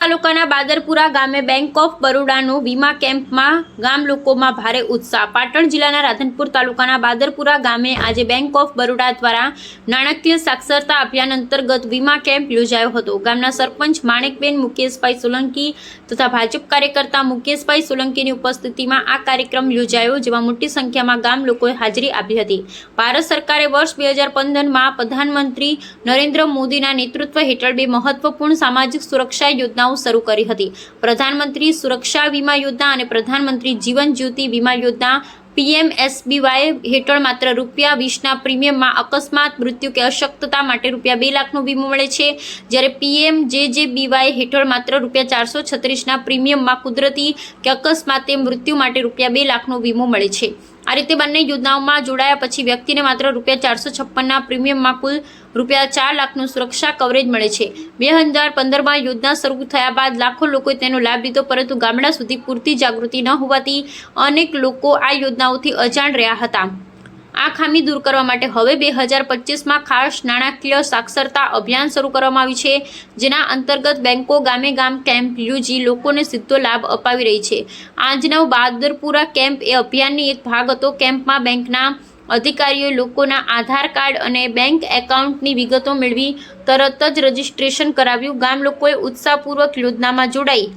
તાલુકાના બાદરપુરા ગામે bank of બરોડાનો વીમા કેમ્પમાં ગામ લોકોમાં ભારે ઉત્સાહ. પાટણ જિલ્લાના રાધનપુર તાલુકાના બાદરપુરા ગામે આજે બેંક ઓફ બરોડા દ્વારા નાણાકીય સાક્ષરતા અભિયાન અંતર્ગત વીમા કેમ્પ યોજાયો હતો. ગામના સરપંચ માણેકબેન, મુકેશભાઈ સોલંકી તથા ભાજપ કાર્યકર્તા મુકેશભાઈ સોલંકીની ઉપસ્થિતિમાં આ કાર્યક્રમ યોજાયો, જેમાં મોટી સંખ્યામાં ગામ લોકોએ હાજરી આપી હતી. ભારત સરકારે વર્ષ બે હજાર પંદરમાં પ્રધાનમંત્રી નરેન્દ્ર મોદીના નેતૃત્વ હેઠળ બે મહત્વપૂર્ણ સામાજિક સુરક્ષા યોજનાઓ શરૂ કરી હતી. પ્રધાનમંત્રી સુરક્ષા વીમા યોજના અને પ્રધાનમંત્રી જીવન જ્યોતિ વીમા યોજના પીએમએસબીવાય હેઠળ માત્ર રૂપિયા વીસના પ્રીમિયમમાં અકસ્માત, મૃત્યુ કે અશક્તતા માટે રૂપિયા બે લાખનો વીમો મળે છે. જ્યારે પીએમ જે જે બીવાય હેઠળ માત્ર રૂપિયા ચારસો છત્રીસના પ્રીમિયમમાં કુદરતી કે અકસ્માતે મૃત્યુ માટે રૂપિયા બે લાખનો વીમો મળે છે. આ રીતે બંને યોજનાઓમાં જોડાયા પછી વ્યક્તિને માત્ર રૂપિયા ચારસો છપ્પનના પ્રીમિયમમાં કુલ રૂપિયા ચાર લાખનું સુરક્ષા કવરેજ મળે છે. બે હજાર પંદરમાં યોજના શરૂ થયા બાદ લાખો લોકોએ તેનો લાભ લીધો, પરંતુ ગામડા સુધી પૂરતી જાગૃતિ ન હોવાથી અનેક લોકો આ યોજનાઓથી અજાણ રહ્યા હતા. આ ખામી દૂર કરવા માટે હવે બે હજાર પચીસમાં ખાસ નાણાકીય સાક્ષરતા અભિયાન શરૂ કરવામાં આવ્યું છે, જેના અંતર્ગત બેન્કો ગામે ગામ કેમ્પ, યોજી લોકોને સીધો લાભ અપાવી રહી છે. આજનો બહાદરપુરા કેમ્પ એ અભિયાનની એક ભાગ હતો. કેમ્પમાં બેંકના અધિકારીઓએ લોકોના આધાર કાર્ડ અને બેંક એકાઉન્ટની વિગતો મેળવી, તરત જ રજીસ્ટ્રેશન કરાવ્યું. ગામ લોકોએ ઉત્સાહપૂર્વક યોજનામાં જોડાઈ.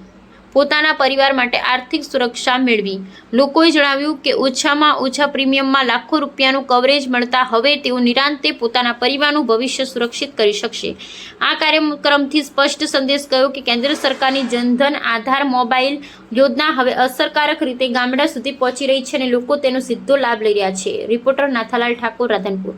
પોતાના પરિવાર માટે આર્થિક સુરક્ષા મેળવી. લોકોએ જણાવ્યું કે ઓછામાં ઓછા પ્રીમિયમમાં લાખો રૂપિયાનું કવરેજ મળતા હવે તેઓ નિરાંતે પોતાના પરિવારનું ભવિષ્ય સુરક્ષિત કરી શકશે. આ કાર્યક્રમથી સ્પષ્ટ સંદેશ ગયો કે કેન્દ્ર સરકારની જનધન આધાર મોબાઈલ યોજના હવે અસરકારક રીતે ગામડા સુધી પહોંચી રહી છે અને લોકો તેનો સીધો લાભ લઈ રહ્યા છે. રિપોર્ટર નાથાલાલ ઠાકોર, રાધનપુર.